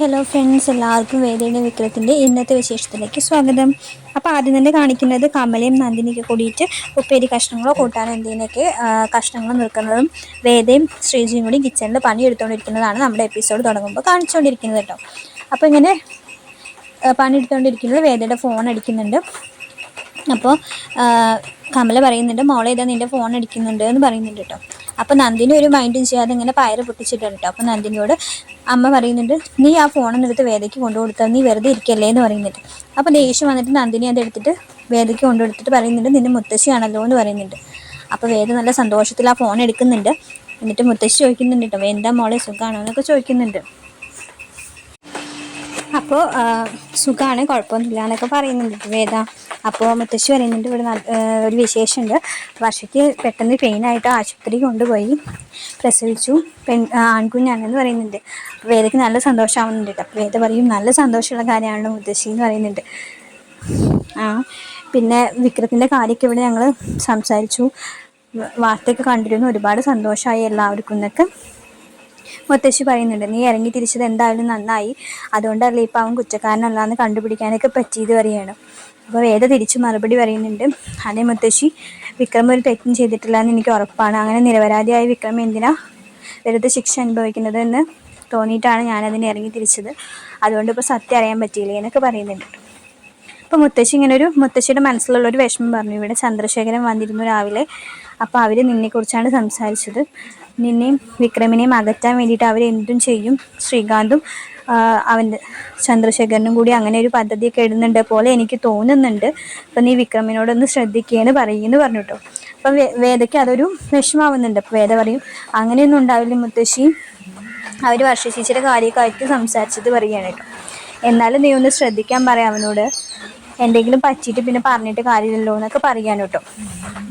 Hello friends എല്ലാവർക്കും വേദിയുടെ വിക്രത്തിന്റെ ഇന്നത്തെ വിശേഷത്തിലേക്ക് സ്വാഗതം. അപ്പോൾ ആദ്യം തന്നെ കാണിക്കുന്നത് കമലയും നന്ദിനിയൊക്കെ കൂടിയിട്ട് ഉപ്പേരി കഷ്ണങ്ങളോ കൂട്ടാനോ എന്തിനൊക്കെ കഷ്ണങ്ങൾ നിൽക്കുന്നതും വേദയും ശ്രീജിയും കൂടി കിച്ചണിൽ പണിയെടുത്തുകൊണ്ടിരിക്കുന്നതാണ് നമ്മുടെ എപ്പിസോഡ് തുടങ്ങുമ്പോൾ കാണിച്ചുകൊണ്ടിരിക്കുന്നത് കേട്ടോ. അപ്പോൾ ഇങ്ങനെ പണിയെടുത്തുകൊണ്ടിരിക്കുന്നത് വേദയുടെ ഫോൺ അടിക്കുന്നുണ്ട്. അപ്പോൾ കമല പറയുന്നുണ്ട് മോളെ ഇതാ നിന്റെ ഫോൺ അടിക്കുന്നുണ്ട് എന്ന് പറയുന്നുണ്ട് കേട്ടോ. അപ്പോൾ നന്ദിനി ഒരു മൈൻഡും ചെയ്യാതെ ഇങ്ങനെ പയറ് പൊട്ടിച്ചിട്ടുണ്ട് കേട്ടോ. അപ്പോൾ നന്ദിനിയോട് അമ്മ പറയുന്നുണ്ട് നീ ആ ഫോണൊന്നും എടുത്ത് വേദയ്ക്ക് കൊണ്ടു കൊടുത്താൽ നീ വെറുതെ ഇരിക്കല്ലേ എന്ന് പറയുന്നുണ്ട്. അപ്പോൾ ദേഷ്യം വന്നിട്ട് നന്ദിനി അത് എടുത്തിട്ട് വേദയ്ക്ക് കൊണ്ടു കൊടുത്തിട്ട് പറയുന്നുണ്ട് നിന്റെ മുത്തശ്ശിയാണല്ലോ എന്ന് പറയുന്നുണ്ട്. അപ്പോൾ വേദ നല്ല സന്തോഷത്തിൽ ആ ഫോൺ എടുക്കുന്നുണ്ട്. എന്നിട്ട് മുത്തശ്ശി ചോദിക്കുന്നുണ്ട് കേട്ടോ എന്താ മോളെ സുഖമാണോ എന്നൊക്കെ ചോദിക്കുന്നുണ്ട്. അപ്പോൾ സുഖമാണ് കുഴപ്പമൊന്നുമില്ല എന്നൊക്കെ പറയുന്നുണ്ട് വേദ. അപ്പോൾ മുത്തശ്ശി പറയുന്നുണ്ട് ഇവിടെ ഒരു വിശേഷമുണ്ട്. വർഷയ്ക്ക് പെട്ടെന്ന് പെയിനായിട്ട് ആശുപത്രി കൊണ്ടുപോയി. പ്രസവിച്ചു. പെൺ ആൺകുഞ്ഞാണെന്ന് പറയുന്നുണ്ട്. വേദയ്ക്ക് നല്ല സന്തോഷമാവുന്നുണ്ട് കേട്ടോ. വേദ പറയും നല്ല സന്തോഷമുള്ള കാര്യമാണല്ലോ മുത്തശ്ശി എന്ന് പറയുന്നുണ്ട്. ആ പിന്നെ വിക്രത്തിന്റെ കാര്യമൊക്കെ ഇവിടെ ഞങ്ങൾ സംസാരിച്ചു. വാർത്തയൊക്കെ കണ്ടിരുന്നു. ഒരുപാട് സന്തോഷമായി എല്ലാവർക്കും എന്നൊക്കെ. മുത്തശ്ശി പറയുന്നുണ്ട് നീ ഇറങ്ങി തിരിച്ചത് എന്തായാലും നന്നായി. അതുകൊണ്ടല്ലേ ഇപ്പം അവൻ കുറ്റക്കാരനല്ലാന്ന് കണ്ടുപിടിക്കാനൊക്കെ പറ്റിയത് പറയുകയാണ് അപ്പോൾ വേദ തിരിച്ചു മറുപടി പറയുന്നുണ്ട് അതേ മുത്തശ്ശി വിക്രം ഒരു തെറ്റും ചെയ്തിട്ടില്ല എന്ന് എനിക്ക് ഉറപ്പാണ്. അങ്ങനെ നിരപരാധിയായ വിക്രം എന്തിനാ വെറുതെ ശിക്ഷ അനുഭവിക്കുന്നത് എന്ന് തോന്നിയിട്ടാണ് ഞാനതിന് ഇറങ്ങി തിരിച്ചത്. അതുകൊണ്ട് ഇപ്പോൾ സത്യം അറിയാൻ പറ്റിയില്ലേ? എന്നൊക്കെ പറയുന്നുണ്ട്. അപ്പോൾ മുത്തശ്ശി ഇങ്ങനെ ഒരു മുത്തശ്ശിയുടെ മനസ്സിലുള്ള ഒരു വിഷമം പറഞ്ഞു. ഇവിടെ ചന്ദ്രശേഖരൻ വന്നിരുന്നു രാവിലെ. അപ്പോൾ അവർ നിന്നെക്കുറിച്ചാണ് സംസാരിച്ചത്. നിന്നെയും വിക്രമിനെയും അകറ്റാൻ വേണ്ടിയിട്ട് അവർ എന്തും ചെയ്യും. ശ്രീകാന്തും അവന്റെ ചന്ദ്രശേഖരനും കൂടി അങ്ങനെ ഒരു പദ്ധതിയൊക്കെ ഇടുന്നുണ്ട് പോലെ എനിക്ക് തോന്നുന്നുണ്ട്. അപ്പം നീ വിക്രമിനോടൊന്ന് ശ്രദ്ധിക്കുകയെന്ന് പറയുമെന്ന് പറഞ്ഞു കേട്ടോ അപ്പം വേദയ്ക്ക് അതൊരു വിഷമാവുന്നുണ്ട്. അപ്പോൾ വേദ പറയും അങ്ങനെയൊന്നും ഉണ്ടാവില്ല മുത്തശ്ശി? അവർ വർഷിച്ചിട്ട് കാര്യമൊക്കെ ആയിട്ട് സംസാരിച്ചത് പറയുകയാണ് കേട്ടോ. എന്നാലും നീ ഒന്ന് ശ്രദ്ധിക്കാൻ പറയാം അവനോട്. എന്തെങ്കിലും പറ്റിയിട്ട് പിന്നെ പറഞ്ഞിട്ട് കാര്യമില്ലല്ലോ എന്നൊക്കെ പറയാൻ കേട്ടോ.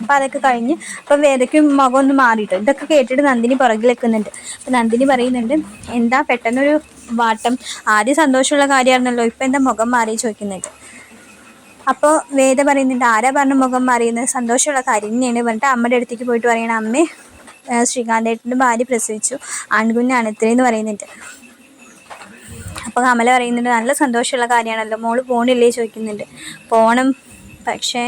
അപ്പം അതൊക്കെ കഴിഞ്ഞ് അപ്പം വേദയ്ക്ക് മുഖം ഒന്ന് മാറിയിട്ടോ. ഇതൊക്കെ കേട്ടിട്ട് നന്ദിനി പുറകിൽ വെക്കുന്നുണ്ട് അപ്പം നന്ദിനി പറയുന്നുണ്ട് എന്താ പെട്ടെന്നൊരു വാട്ടം? ആദ്യം സന്തോഷമുള്ള കാര്യമായിരുന്നല്ലോ ഇപ്പം എന്താ മുഖം മാറി? ചോദിക്കുന്നുണ്ട്. അപ്പോൾ വേദ പറയുന്നുണ്ട് ആരാ പറഞ്ഞ മുഖം മാറിയെന്ന്? സന്തോഷമുള്ള കാര്യം തന്നെയാണ്. പറഞ്ഞിട്ട് അമ്മയുടെ അടുത്തേക്ക് പോയിട്ട് പറയണം അമ്മേ ശ്രീകാന്തേട്ടന്റെ ഭാര്യ പ്രസവിച്ചു. ആൺകുഞ്ഞാണ് ഇത്രയെന്ന് പറയുന്നുണ്ട്. അപ്പോൾ കമല പറയുന്നുണ്ട് നല്ല സന്തോഷമുള്ള കാര്യമാണല്ലോ. മോൾ പോണില്ലേ ചോദിക്കുന്നുണ്ട്. പോണം. പക്ഷേ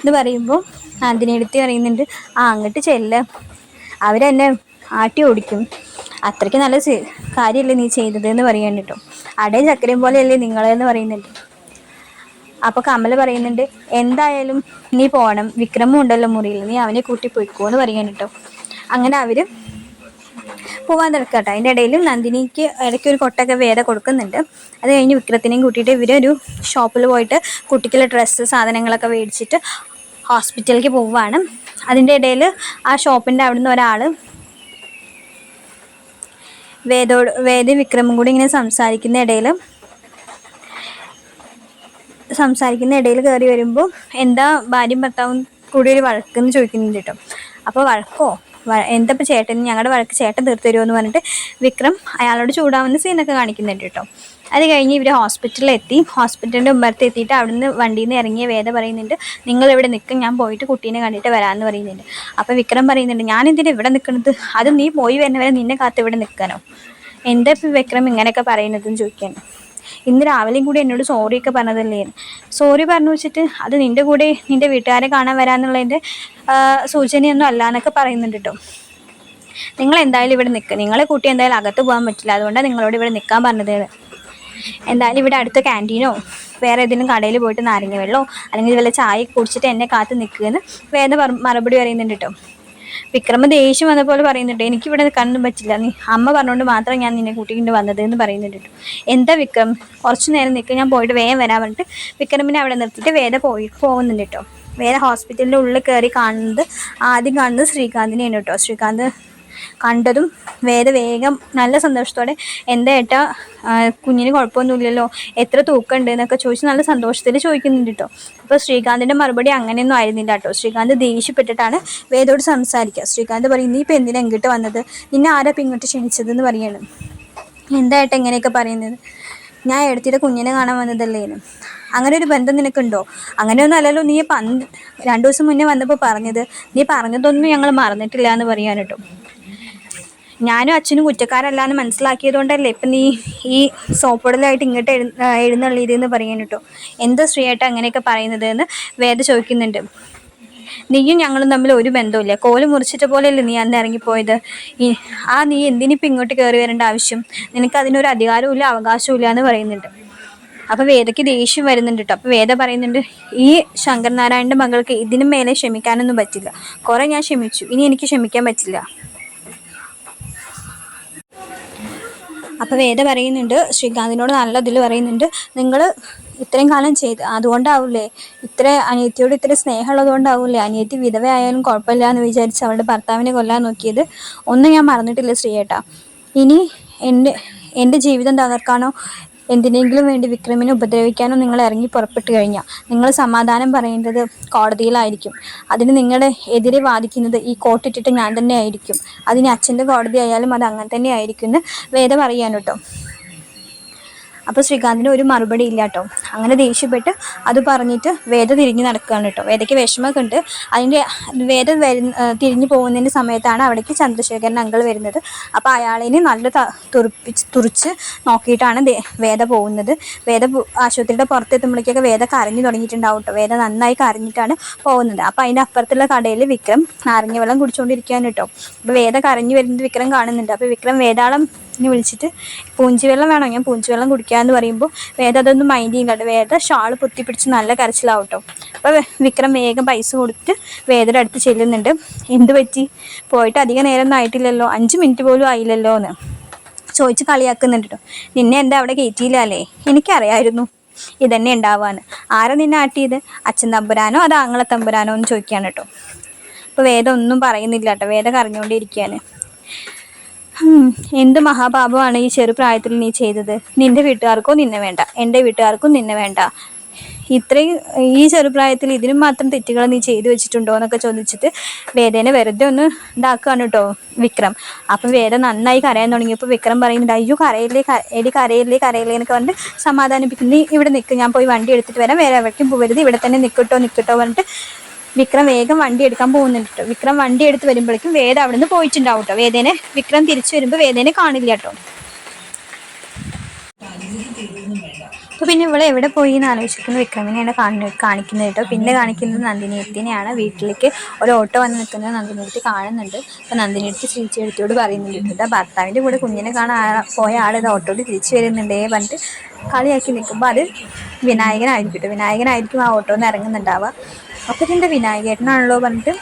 എന്ന് പറയുമ്പോൾ അതിനെടുത്ത് പറയുന്നുണ്ട് ആ അങ്ങോട്ട് ചെല്ല. അവരെന്നെ ആട്ടി ഓടിക്കും. അത്രയ്ക്ക് നല്ല കാര്യമല്ലേ നീ ചെയ്തത് എന്ന് പറയാൻ കേട്ടോ. അടയും ചക്കരയും പോലെയല്ലേ നിങ്ങളെന്ന് പറയുന്നുണ്ട്. അപ്പോൾ കമൽ പറയുന്നുണ്ട് എന്തായാലും നീ പോകണം വിക്രമും ഉണ്ടല്ലോ മുറിയിൽ. നീ അവനെ കൂട്ടി പോയിക്കോ എന്ന് പറയാൻ കേട്ടോ. അങ്ങനെ അവർ പോവാൻ തിരക്കട്ടെ അതിന്റെ ഇടയിൽ നന്ദിനിക്ക് ഇടയ്ക്ക് ഒരു കൊട്ടൊക്കെ വേറെ കൊടുക്കുന്നുണ്ട്. അത് കഴിഞ്ഞ് വിക്രത്തിനെയും കൂട്ടിയിട്ട് ഇവരൊരു ഷോപ്പിൽ പോയിട്ട് കുട്ടിക്കുള്ള ഡ്രസ്സ് സാധനങ്ങളൊക്കെ മേടിച്ചിട്ട് ഹോസ്പിറ്റലിലേക്ക് പോവുകയാണ്. അതിന്റെ ഇടയിൽ ആ ഷോപ്പിന്റെ അവിടുന്ന് ഒരാൾ വേദോട് വേദ വിക്രമും കൂടി ഇങ്ങനെ സംസാരിക്കുന്ന ഇടയിൽ സംസാരിക്കുന്ന ഇടയിൽ കയറി വരുമ്പോൾ എന്താ ഭാര്യയും ഭർത്താവും കൂടി ഒരു വഴക്കെന്ന് ചോദിക്കുന്നുണ്ട് കേട്ടോ. അപ്പോൾ വഴക്കോ? എന്താ ഇപ്പോൾ ചേട്ടൻ? ഞങ്ങളുടെ വഴക്ക് ചേട്ടൻ തീർത്തു തരുമോ എന്ന് പറഞ്ഞിട്ട് വിക്രം അയാളോട് ചൂടാവുന്ന സീനൊക്കെ കാണിക്കുന്നുണ്ട് കേട്ടോ അത് കഴിഞ്ഞ് ഇവർ ഹോസ്പിറ്റലിലെത്തി. ഹോസ്പിറ്റലിന്റെ മുമ്പത്ത് എത്തിയിട്ട് അവിടുന്ന് വണ്ടിയിൽ നിന്ന് ഇറങ്ങിയ വേദ പറയുന്നുണ്ട് നിങ്ങൾ ഇവിടെ നിൽക്കും ഞാൻ പോയിട്ട് കുട്ടീനെ കണ്ടിട്ട് വരാമെന്ന് പറയുന്നുണ്ട്. അപ്പോൾ വിക്രം പറയുന്നുണ്ട് ഞാൻ എന്തിനാണ് ഇവിടെ നിൽക്കുന്നത് അതും നീ പോയി വരുന്നവരെ നിന്നെ കാത്ത് ഇവിടെ നിൽക്കാനോ എന്താ ഇപ്പോൾ വിക്രം ഇങ്ങനെയൊക്കെ പറയുന്നതെന്ന് ചോദിക്കാൻ ഇന്ന് രാവിലെയും കൂടി എന്നോട് സോറിയൊക്കെ പറഞ്ഞതല്ലേ? സോറി പറഞ്ഞു വെച്ചിട്ട് അത് നിന്റെ കൂടെ നിന്റെ വീട്ടുകാരെ കാണാൻ വരാമെന്നുള്ളതിന്റെ സൂചനയൊന്നും അല്ല എന്നൊക്കെ പറയുന്നുണ്ട് കേട്ടോ നിങ്ങൾ എന്തായാലും ഇവിടെ നിൽക്കുക നിങ്ങളെ കൂട്ടി എന്തായാലും അകത്ത് പോകാൻ പറ്റില്ല. അതുകൊണ്ടാണ് നിങ്ങളോട് ഇവിടെ നിൽക്കാൻ പറഞ്ഞത്. എന്തായാലും ഇവിടെ അടുത്ത ക്യാന്റീനോ വേറെ ഏതെങ്കിലും കടയിൽ പോയിട്ട് നാരങ്ങ വെള്ളമോ അല്ലെങ്കിൽ വല്ല ചായ കുടിച്ചിട്ട് എന്നെ കാത്ത് നിൽക്കുകയെന്ന് വേറെ മറുപടി പറയുന്നുണ്ട് കേട്ടോ വിക്രമ ദേഷ്യം വന്ന പോലെ പറയുന്നുണ്ട്. എനിക്കിവിടെ കണ്ണും പറ്റില്ല. നീ അമ്മ പറഞ്ഞുകൊണ്ട് മാത്രം ഞാൻ നിന്നെ കൂട്ടിക്കൊണ്ട് വന്നത് എന്ന് പറയുന്നുണ്ട് എന്താ വിക്രം? കുറച്ച് നേരം നിൽക്കുക ഞാൻ പോയിട്ട് വേഗം വരാൻ പറഞ്ഞിട്ട് വിക്രമിനെ അവിടെ നിർത്തിയിട്ട് വേദ പോയി പോകുന്നുണ്ട് കേട്ടോ. വേറെ ഹോസ്പിറ്റലിന്റെ ഉള്ളിൽ കയറി കാണുന്നത് ആദ്യം കാണുന്നത് ശ്രീകാന്തിനെയാണ് കേട്ടോ. ശ്രീകാന്ത് കണ്ടതും വേറെ വേഗം നല്ല സന്തോഷത്തോടെ എന്താ ഏട്ടാ കുഞ്ഞിന് കുഴപ്പമൊന്നുമില്ലല്ലോ എത്ര തൂക്കമുണ്ട്? എന്നൊക്കെ ചോദിച്ച് നല്ല സന്തോഷത്തിൽ ചോദിക്കുന്നുണ്ട് കേട്ടോ അപ്പോൾ ശ്രീകാന്തിന്റെ മറുപടി അങ്ങനെയൊന്നും ആയിരുന്നില്ല കേട്ടോ ശ്രീകാന്ത് ദേഷ്യപ്പെട്ടിട്ടാണ് വേദോട് സംസാരിക്കുക ശ്രീകാന്ത് പറയും നീ ഇപ്പം എന്തിനാ ഇങ്ങോട്ട് വന്നത്? നിന്നെ ആരാ ഇപ്പം ഇങ്ങോട്ട് ക്ഷണിച്ചതെന്ന് പറയാണ്. എന്താ ഏട്ടാ എങ്ങനെയൊക്കെ പറയുന്നത്? ഞാൻ എടുത്തിട്ട് കുഞ്ഞിനെ കാണാൻ വന്നതല്ലേനും അങ്ങനെ ഒരു ബന്ധം നിനക്കുണ്ടോ? അങ്ങനെയൊന്നും അല്ലല്ലോ നീ പന്ത് രണ്ടു ദിവസം മുന്നേ വന്നപ്പോൾ പറഞ്ഞത്. നീ പറഞ്ഞതൊന്നും ഞങ്ങൾ മറന്നിട്ടില്ല എന്ന് പറയാൻ ഞാനും അച്ഛനും കുറ്റക്കാരല്ല എന്ന് മനസ്സിലാക്കിയത് കൊണ്ടല്ലേ ഇപ്പം നീ ഈ സോപ്പിടലായിട്ട് ഇങ്ങോട്ട് എഴു എഴുന്നള്ളിയതെന്ന് പറയാൻ കേട്ടോ എന്താ സ്ത്രീയായിട്ട് അങ്ങനെയൊക്കെ പറയുന്നത് എന്ന് വേദ ചോദിക്കുന്നുണ്ട്. നീയും ഞങ്ങളും തമ്മിൽ ഒരു ബന്ധമില്ല കോൽ മുറിച്ചിട്ട പോലെയല്ലേ നീ അന്ന് ഇറങ്ങിപ്പോയത്? ഈ ആ നീ എന്തിനിപ്പോൾ ഇങ്ങോട്ട് കയറി വരേണ്ട ആവശ്യം? നിനക്ക് അതിനൊരു അധികാരവും ഇല്ല അവകാശവും ഇല്ല എന്ന് പറയുന്നുണ്ട്. അപ്പോൾ വേദയ്ക്ക് ദേഷ്യം വരുന്നുണ്ട് കേട്ടോ അപ്പോൾ വേദ പറയുന്നുണ്ട് ഈ ശങ്കർനാരായണന്റെ മകൾക്ക് ഇതിനും മേലെ ക്ഷമിക്കാനൊന്നും പറ്റില്ല. കുറേ ഞാൻ ക്ഷമിച്ചു. ഇനി എനിക്ക് ക്ഷമിക്കാൻ പറ്റില്ല. അപ്പോൾ വേദ പറയുന്നുണ്ട് ശ്രീകാന്തിനോട് നല്ല ഇതിൽ പറയുന്നുണ്ട് നിങ്ങൾ ഇത്രയും കാലം ചെയ്ത് അതുകൊണ്ടാവില്ലേ ഇത്ര അനിയത്തിയോട് ഇത്ര സ്നേഹമുള്ളത് കൊണ്ടാവില്ലേ അനിയത്തി വിധവയായാലും കുഴപ്പമില്ല എന്ന് വിചാരിച്ച് അവളുടെ ഭർത്താവിനെ കൊല്ലാൻ നോക്കിയത്. ഒന്നും ഞാൻ മറന്നിട്ടില്ല ശ്രീയേട്ടാ. ഇനി എന്റെ എന്റെ ജീവിതം തകർക്കാനോ എന്തിനെങ്കിലും വേണ്ടി വിക്രമിനെ ഉപദ്രവിക്കാനോ നിങ്ങൾ ഇറങ്ങി പുറപ്പെട്ടു കഴിഞ്ഞാൽ നിങ്ങൾ സമാധാനം പറയേണ്ടത് കോടതിയിലായിരിക്കും. അതിന് നിങ്ങളുടെ എതിരെ വാദിക്കുന്നത് ഈ കോട്ടിട്ടിട്ട് ഞാൻ തന്നെ ആയിരിക്കും അതിന് അച്ഛന്റെ കോടതി ആയാലും അത് അങ്ങനെ തന്നെ ആയിരിക്കും എന്ന് വേദ പറയാൻ കേട്ടോ. അപ്പോൾ ശ്രീകാന്തിന് ഒരു മറുപടി ഇല്ല കേട്ടോ അങ്ങനെ ദേഷ്യപ്പെട്ട് അത് പറഞ്ഞിട്ട് വേദ തിരിഞ്ഞ് നടക്കുകയാണ് കേട്ടോ വേദയ്ക്ക് വിഷമമൊക്കെ ഉണ്ട്. അതിന്റെ വേദ വരുന്ന തിരിഞ്ഞു പോകുന്നതിന്റെ സമയത്താണ് അവിടേക്ക് ചന്ദ്രശേഖരൻ അങ്കൾ വരുന്നത്. അപ്പോൾ അയാളിനെ നല്ല തുറിപ്പിച്ച് തുറിച്ച് നോക്കിയിട്ടാണ് വേദ പോകുന്നത്. വേദ ആശുപത്രിയുടെ പുറത്തെത്തുമ്പോഴേക്കൊക്കെ വേദ കരഞ്ഞു തുടങ്ങിയിട്ടുണ്ടാവും കേട്ടോ വേദ നന്നായി കരഞ്ഞിട്ടാണ് പോകുന്നത്. അപ്പോൾ അതിന്റെ അപ്പുറത്തുള്ള കടയിൽ വിക്രം നാരങ്ങ വെള്ളം കുടിച്ചുകൊണ്ടിരിക്കുകയാണ് കേട്ടോ അപ്പോൾ വേദ കരഞ്ഞു വരുന്നത് വിക്രം കാണുന്നുണ്ട്. അപ്പോൾ വിക്രം വേതാളം ഇനി വിളിച്ചിട്ട് പൂഞ്ചി വെള്ളം വേണോ? ഞാൻ പൂഞ്ചി വെള്ളം കുടിക്കാമെന്ന് പറയുമ്പോൾ വേദ അതൊന്നും മൈൻഡ് ചെയ്യുന്നുണ്ട് വേദ ഷാൾ പൊത്തിപ്പിടിച്ച് നല്ല കരച്ചിലാവും കേട്ടോ അപ്പോൾ വിക്രം വേഗം പൈസ കൊടുത്ത് വേദയുടെ അടുത്ത് ചെല്ലുന്നുണ്ട്. എന്ത് പറ്റി? പോയിട്ട് അധിക നേരം ആയിട്ടില്ലല്ലോ. അഞ്ച് മിനിറ്റ് പോലും ആയില്ലല്ലോ എന്ന് ചോദിച്ച് കളിയാക്കുന്നുണ്ട് കേട്ടോ നിന്നെ എന്താ അവിടെ കയറ്റിയില്ലല്ലേ എനിക്കറിയായിരുന്നു ഇതന്നെ ഉണ്ടാവാന്ന്. ആരാ നിന്നെ ആട്ടിയത്? അച്ഛൻ തമ്പുരാനോ അതോ ആങ്ങളെ തമ്പുരാനോ എന്ന് ചോദിക്കുകയാണ് കേട്ടോ അപ്പോൾ വേദ ഒന്നും പറയുന്നില്ല കേട്ടോ വേദ കറിഞ്ഞുകൊണ്ടിരിക്കുകയാണ് എന്ത് മഹാപാപമാണ് ഈ ചെറുപ്രായത്തിൽ നീ ചെയ്തത്? നിന്റെ വീട്ടുകാർക്കോ നിന്നെ വേണ്ട. എന്റെ വീട്ടുകാർക്കും നിന്നെ വേണ്ട. ഇത്രയും ഈ ചെറുപ്രായത്തിൽ ഇതിനും മാത്രം തെറ്റുകൾ നീ ചെയ്തു വെച്ചിട്ടുണ്ടോ എന്നൊക്കെ ചോദിച്ചിട്ട് വേദേനെ വെറുതെ ഒന്ന് ഇതാക്കുകയാണ് കേട്ടോ വിക്രം. അപ്പം വേദ നന്നായി കരയാൻ തുടങ്ങിയപ്പോൾ വിക്രം പറയുന്നുണ്ട് അയ്യോ കരയില്ലേ എടി കരയില്ലേ കരയില്ലേ എന്നൊക്കെ പറഞ്ഞിട്ട് സമാധാനിപ്പിക്കുന്നു. നീ ഇവിടെ നിൽക്കും ഞാൻ പോയി വണ്ടി എടുത്തിട്ട് വരാം. വേറെ എവിടേക്കും പോകരുത് ഇവിടെ തന്നെ നിൽക്കട്ടോ നിൽക്കട്ടോ പറഞ്ഞിട്ട് വിക്രം വേഗം വണ്ടി എടുക്കാൻ പോകുന്നുണ്ട് കേട്ടോ വിക്രം വണ്ടി എടുത്ത് വരുമ്പോഴേക്കും വേദ അവിടെ നിന്ന് പോയിട്ടുണ്ടാവും കേട്ടോ വേദേനെ വിക്രം തിരിച്ചു വരുമ്പോൾ വേദേനെ കാണില്ല കേട്ടോ അപ്പോൾ പിന്നെ ഇവിടെ എവിടെ പോയി എന്ന് ആലോചിക്കുന്ന. വിക്രമിനെയാണ് കാണി കാണിക്കുന്നത് കേട്ടോ പിന്നെ കാണിക്കുന്നത് നന്ദിനിയത്തിനെയാണ്. വീട്ടിലേക്ക് ഒരു ഓട്ടോ വന്ന് നിൽക്കുന്നത് നന്ദിനിയത്തി കാണുന്നുണ്ട്. അപ്പോൾ നന്ദിനിയത്തി ശ്രീചേടത്തിയോട് പറയുന്നുണ്ട് കേട്ടോ ഭർത്താവിന്റെ കൂടെ കുഞ്ഞിനെ കാണാൻ പോയ ആൾ ഇത് ഓട്ടോയിൽ തിരിച്ചു വരുന്നുണ്ടേ പറഞ്ഞിട്ട് കളിയാക്കി നിൽക്കുമ്പോൾ അത് വിനായകനായിരിക്കും കേട്ടോ വിനായകനായിരിക്കും ആ ഓട്ടോയിൽ നിന്ന് ഇറങ്ങുന്നുണ്ടാവുക. അപ്പോൾ ഇതിന്റെ വിനായകേട്ടനാണല്ലോ പറഞ്ഞിട്ട്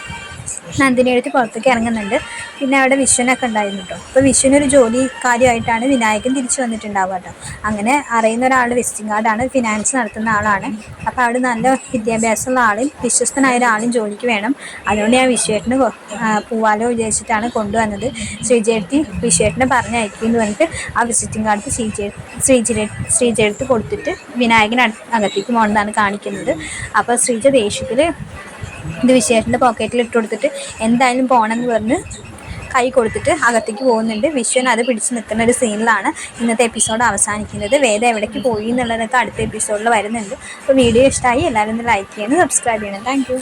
നന്ദിനി എടുത്ത് പുറത്തേക്ക് ഇറങ്ങുന്നുണ്ട്. പിന്നെ അവിടെ വിശ്വനൊക്കെ ഉണ്ടായിരുന്നു കേട്ടോ അപ്പോൾ വിശ്വനൊരു ജോലി കാര്യമായിട്ടാണ് വിനായകൻ തിരിച്ചു വന്നിട്ടുണ്ടാവുക കേട്ടോ അങ്ങനെ അറിയുന്ന ഒരാൾ വിസിറ്റിംഗ് കാർഡാണ് ഫിനാൻസ് നടത്തുന്ന ആളാണ്. അപ്പോൾ അവിടെ നല്ല വിദ്യാഭ്യാസമുള്ള ആളും വിശ്വസ്തനായ ഒരാളും ജോലിക്ക് വേണം. അതുകൊണ്ട് ഞാൻ വിശ്വേട്ടന് പോവാലോ വിചാരിച്ചിട്ടാണ് കൊണ്ടുവന്നത്. ശ്രീജയത്തി വിശ്വേട്ടനെ പറഞ്ഞയക്കുമെന്ന് പറഞ്ഞിട്ട് ആ വിസിറ്റിംഗ് കാർഡ് ശ്രീജേ ശ്രീജേ ശ്രീജയടുത്ത് കൊടുത്തിട്ട് വിനായകൻ അക- അകത്തേക്ക് പോകണമെന്നാണ് കാണിക്കുന്നത്. അപ്പോൾ ശ്രീജ ദേഷ്യത്തിൽ ഇത് വിശ്വേഷന്റെ പോക്കറ്റിൽ ഇട്ട് കൊടുത്തിട്ട് എന്തായാലും പോകണമെന്ന് പറഞ്ഞ് കൈ കൊടുത്തിട്ട് അകത്തേക്ക് പോകുന്നുണ്ട്. വിശ്വൻ അത് പിടിച്ച് നിൽക്കുന്ന ഒരു സീനിലാണ് ഇന്നത്തെ എപ്പിസോഡ് അവസാനിക്കുന്നത്. വേദ എവിടേക്ക് പോയി എന്നുള്ളതൊക്കെ അടുത്ത എപ്പിസോഡിൽ വരുന്നുണ്ട്. അപ്പോൾ വീഡിയോ ഇഷ്ടമായി എല്ലാവരും ഒന്ന് ലൈക്ക് ചെയ്യണം സബ്സ്ക്രൈബ് ചെയ്യണം. താങ്ക്